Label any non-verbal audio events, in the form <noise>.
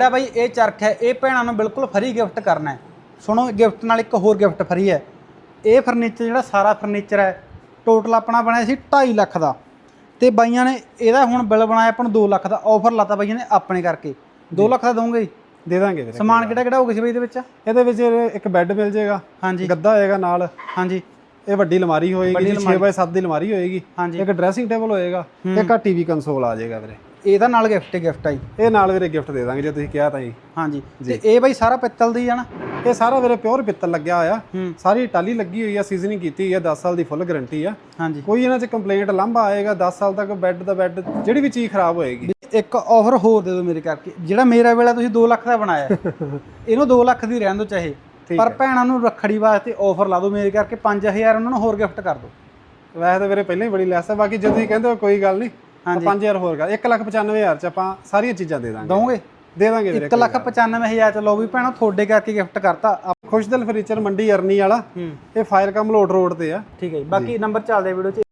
ਜਿਹੜਾ ਬਾਈ ਇਹ ਚਰਖ ਹੈ ਇਹ ਭੈਣਾਂ ਨੂੰ ਬਿਲਕੁਲ ਫਰੀ ਗਿਫਟ ਕਰਨਾ ਹੈ। ਸੁਣੋ ਗਿਫਟ ਨਾਲ ਇੱਕ ਹੋਰ ਗਿਫਟ ਫਰੀ ਹੈ। ਇਹ ਫਰਨੀਚਰ ਜਿਹੜਾ ਸਾਰਾ ਫਰਨੀਚਰ ਹੈ ਟੋਟਲ ਆਪਣਾ ਬਣਿਆ ਸੀ 2.5 ਲੱਖ ਦਾ। ਤੇ ਬਾਈਆਂ ਨੇ ਇਹਦਾ ਹੁਣ ਬਿੱਲ ਬਣਾਇਆ ਆਪਾਂ ਨੂੰ 2 ਲੱਖ ਦਾ ਆਫਰ ਲਾਤਾ ਬਾਈਆਂ ਨੇ ਆਪਣੇ ਕਰਕੇ। 2 ਲੱਖ ਦਾ ਦੋਗੇ ਦੇ ਦਾਂਗੇ ਵੀਰੇ ਸਮਾਨ ਕਿਹੜਾ ਕਿਹੜਾ ਹੋਊਗਾ ਸੀ ਬਾਈ ਇਹਦੇ ਵਿੱਚ? ਇਹਦੇ ਵਿੱਚ ਇੱਕ ਬੈੱਡ ਮਿਲ ਜਾਏਗਾ ਹਾਂਜੀ। ਗੱਦਾ ਹੋਏਗਾ ਨਾਲ। ਹਾਂਜੀ। ਇਹ ਵੱਡੀ ਅਲਮਾਰੀ ਹੋਏਗੀ ਜੀ 6x7 ਦੀ ਅਲਮਾਰੀ ਹੋਏਗੀ। ਹਾਂਜੀ। ਇੱਕ ਡਰੈਸਿੰਗ ਟੇਬਲ ਹੋਏਗਾ ਇੱਕ ਆ ਟੀਵੀ ਕੰਸੋਲ ਆ ਜਾਏਗਾ ਵੀਰੇ। ਇਹਦਾ ਨਾਲ ਗਿਫਟ ਹੀ ਗਿਫਟ ਆਈ ਇਹ ਨਾਲ ਵੀਰੇ ਗਿਫਟ ਦੇ ਦਾਂਗੇ ਜੇ ਤੁਸੀਂ ਕਿਹਾ ਤਾਂ ਜੀ। ਹਾਂਜੀ। ਤੇ ਇਹ ਬਾਈ ਸਾਰਾ ਪਿੱਤਲ ਦੀ ਆ ਨਾ? ਇਹ ਸਾਰਾ ਵੀਰੇ ਪਿਓਰ ਪਿੱਤਲ ਲੱਗਿਆ ਹੋਇਆ। ਸਾਰੀ ਟਾਲੀ ਲੱਗੀ ਹੋਈ ਆ ਸੀਜ਼ਨਿੰਗ ਕੀਤੀ ਹੋਈ ਆ 10 ਸਾਲ ਦੀ ਫੁੱਲ ਗਾਰੰਟੀ ਆ। ਹਾਂਜੀ। ਕੋਈ ਇਹਨਾਂ 'ਚ ਕੰਪਲੇਂਟ ਲਾਂਭਾ ਆਏਗਾ 10 ਸਾਲ ਤੱਕ ਬੈੱਡ ਦਾ ਬੈੱਡ ਜਿਹੜੀ ਵੀ ਚੀਜ਼ ਖਰਾਬ ਹੋਏਗੀ। ਇੱਕ ਆਫਰ ਹੋਰ ਦੇ ਦਿਓ ਮੇਰੇ ਕਰਕੇ। ਜਿਹੜਾ ਮੇਰਾ ਵੇਲਾ ਤੁਸੀਂ 2 ਲੱਖ ਦਾ ਬਣਾਇਆ। <laughs> ਇਹਨੂੰ 2 ਲੱਖ ਦੀ ਰਹਿਣ ਦਿਓ ਚਾਹੇ। ਪਰ ਭੈਣਾਂ ਨੂੰ ਰੱਖੜੀ ਵਾਸਤੇ ਆਫਰ ਲਾ ਦਿਓ ਮੇਰੇ ਕਰਕੇ। 5000 ਉਹਨਾਂ ਨੂੰ ਹੋਰ ਗਿਫਟ ਕਰ ਦਿਓ। ਵੈਸੇ ਤਾਂ ਵੀਰੇ ਪਹਿਲਾਂ ਹੀ ਬੜੀ ਲੈਸ ਹੈ ਬਾਕੀ ਜੇ ਤੁਸੀਂ ਕਹਿੰਦੇ ਹੋ ਕੋਈ ਗੱਲ ਨਹੀਂ। 5000 ਹੋਰ ਕਰ 195000 ਚ ਆਪਾਂ ਸਾਰੀਆਂ ਚੀਜ਼ਾਂ ਦੇ ਦਾਂਗੇ। ਦਵੋਗੇ ਦੇ ਦਾਂਗੇ ਵੀਰੇ 1 ਲੱਖ 95000 ਚ ਲਓ ਵੀ ਭੈਣੋ ਤੁਹਾਡੇ ਕਰਕੇ ਗਿਫਟ ਕਰਤਾ। ਖੁਸ਼ਦਲ ਫਰਨੀਚਰ ਮੰਡੀ ਅਰਨੀ ਵਾਲਾ ਇਹ ਫਾਇਰ ਕਮ ਲੋਡ ਰੋਡ ਤੇ ਆ। ਠੀਕ ਹੈ ਜੀ ਬਾਕੀ ਨੰਬਰ ਚੱਲਦੇ ਵੀਡੀਓ 'ਚ।